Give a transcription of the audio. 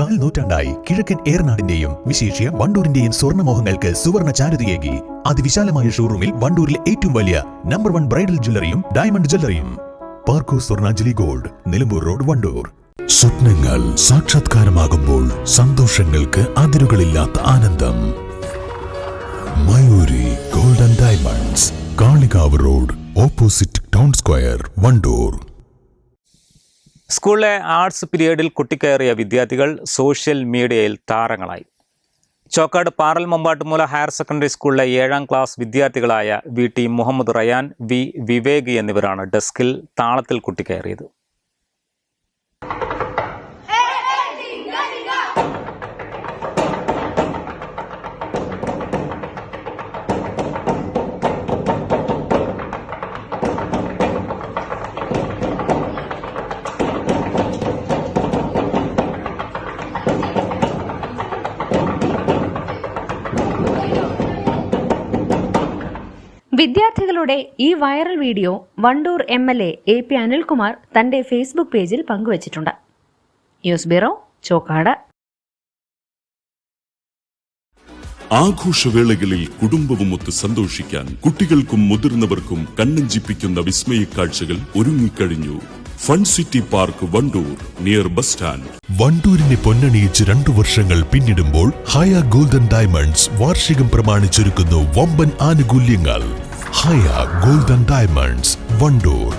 കാൽ നൂറ്റാണ്ടായി കിഴക്കൻ ഏറനാടിന്റെയും വിശേഷ്യ വണ്ടൂരിന്റെയും സ്വർണമോഹങ്ങൾക്ക് സുവർണ ചാരുതയേകി. അതിവിശാലമായ ഷോറൂമിൽ വണ്ടൂരിലെ ഏറ്റവും വലിയ നമ്പർ വൺ ബ്രൈഡൽ ജ്വല്ലറിയും ഡയമണ്ട് ജ്വല്ലറിയും പാർക്കോ സ്വർണാഞ്ജലി ഗോൾഡ് നിലമ്പൂർ റോഡ് വണ്ടൂർ. സ്വപ്നങ്ങൾ സാക്ഷാത്കാരമാകുമ്പോൾ സന്തോഷങ്ങൾക്ക് അതിരുകളില്ലാത്ത ആനന്ദം. Mayuri golden diamonds Kalikavu road opposite town square Wandoor. സ്കൂളിലെ ആർട്സ് പീരീഡിൽ കുട്ടിക്കയറിയ വിദ്യാർത്ഥികൾ സോഷ്യൽ മീഡിയയിൽ താരങ്ങളായി. ചോക്കാട് പാറൽ മമ്പാട്ടുമൂല ഹയർ സെക്കൻഡറി സ്കൂളിലെ ഏഴാം class വിദ്യാർത്ഥികളായ V T Muhammad Rayan V Vivek എന്നിവരാണ് ഡെസ്കിൽ താളത്തിൽ കുട്ടിക്കയറിയത്. വിദ്യാർത്ഥികളുടെ ഈ viral video Wandoor M L A A P Anilkumar തന്റെ ഫേസ്ബുക്ക് പേജിൽ പങ്കുവച്ചിട്ടുണ്ട്. News bureau Chokkad. ആഘോഷവേളകളിൽ കുടുംബവുമൊത്ത് സന്തോഷിക്കാൻ കുട്ടികൾക്കും മുതിർന്നവർക്കും കണ്ണഞ്ചിപ്പിക്കുന്ന വിസ്മയ കാഴ്ചകൾ ഒരുങ്ങിക്കഴിഞ്ഞു. Fun city park Wandoor near bus stand വണ്ടൂരിനെ പൊന്നണിയിച്ച് രണ്ടു വർഷങ്ങൾ പിന്നിടുമ്പോൾ ഹയ ഗോൾഡൻ ഡയമണ്ട്സ് വാർഷികം പ്രമാണിച്ചൊരുക്കുന്നു വമ്പൻ ആനുകൂല്യങ്ങൾ. ഹയ ഗോൾഡൻ ഡയമണ്ട്സ് വണ്ടൂർ